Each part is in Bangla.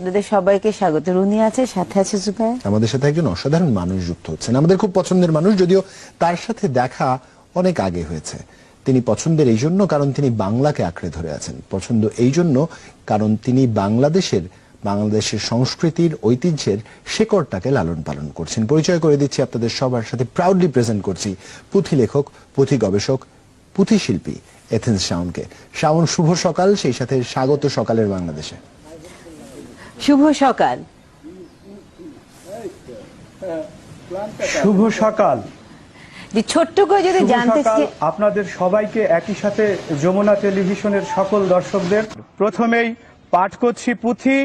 আপনাদের সবাইকে স্বাগত। রুনি আছে, সাথে আছে জুবাই আমাদের সাথে একজন অসাধারণ মানুষ যুক্ত হচ্ছেন। আমাদের খুব পছন্দের মানুষ, যদিও তার সাথে দেখা অনেক আগে হয়েছে। তিনি পছন্দের এই জন্য কারণ তিনি বাংলাকে আঁকড়ে ধরে আছেন। পছন্দ এই জন্য কারণ তিনি বাংলাদেশের বাংলাদেশের সংস্কৃতির, ঐতিহ্যের শেকড়টাকে লালন পালন করছেন। পরিচয় করে দিচ্ছি আপনাদের সবার সাথে। প্রাউডলি প্রেজেন্ট করছি পুঁথি লেখক, পুঁথি গবেষক, পুঁথি শিল্পী এথেন্স শাওনকে। শাওন, শুভ সকাল। সেই সাথে স্বাগত সকালের বাংলাদেশে। শুভ সকাল। শুভ সকাল। যে ছোট্ট করে যদি জানতে আপনাদের সবাইকে একই সাথে যমুনা টেলিভিশনের সকল দর্শকদের। প্রথমেই পাঠ করছি পুঁথি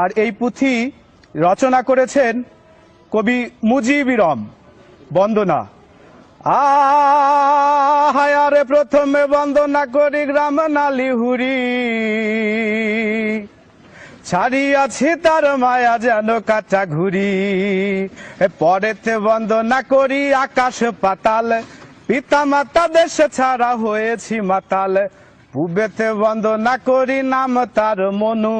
আর এই পুঁথি রচনা করেছেন কবি মুজিবিরম বন্দনা। আরে প্রথমে বন্দনা করি গ্রাম নালিহুরি। ছাড়িয়াছি তার মায়া যেন কাটা ঘুরি এ বন্ধ না করি আকাশ পাতাল। পিতা মাতা দেশ ছাড়া হয়েছি মাতাল। পূবেতে বন্দনা করি নাম তার মনু।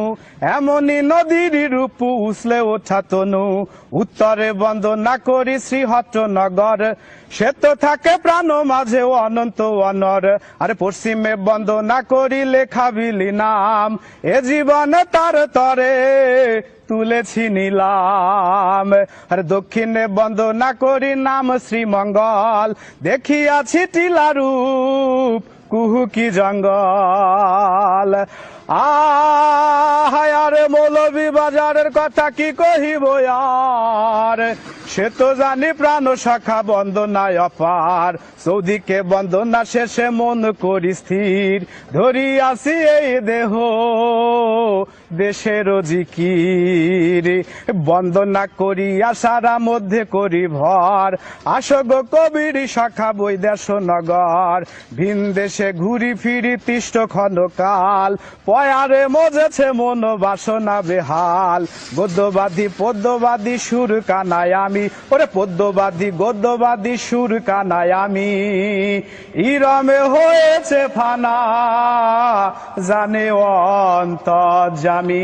এমনি নদীর রূপ উসলে ওঠা তনু। উত্তরে বন্দনা করি শ্রীহট্টনগর। সে তো থাকে প্রাণ মাঝে অনন্ত অনর। আর পশ্চিমে বন্দনা করি লেখা বিলি নাম। এ জীবনে তার তরে তুলেছি নিলাম। আর দক্ষিণে বন্দনা করি নাম শ্রীমঙ্গল। দেখিয়াছি টিলা রূপ কুহুকি জঙ্গল? আরে মৌলবী বাজারের কথা কি কহিব আর? সে তো জানি প্রাণ শাখা বন্দনায় অপার। সৌদিকে বন্দনা শেষে মন করি স্থির। ধরি আসি এই দেহ। দেশের জিকির বন্দনা করি আশারা মধ্যে করি ভর। আসগ কবির শাখা বই দেশ নগর। ভিন দেশে ঘুরি ফিরি তিষ্ট ক্ষণকাল। পয়ারে মজেছে মন বাসনা বেহাল। গদ্যবাদী, পদ্যবাদী সুর কানায় আমি। ওরে পদ্যবাদী, গদ্যবাদী সুর কানায় আমি। ইরমে হয়েছে ফানা, জানে অন্ত আমি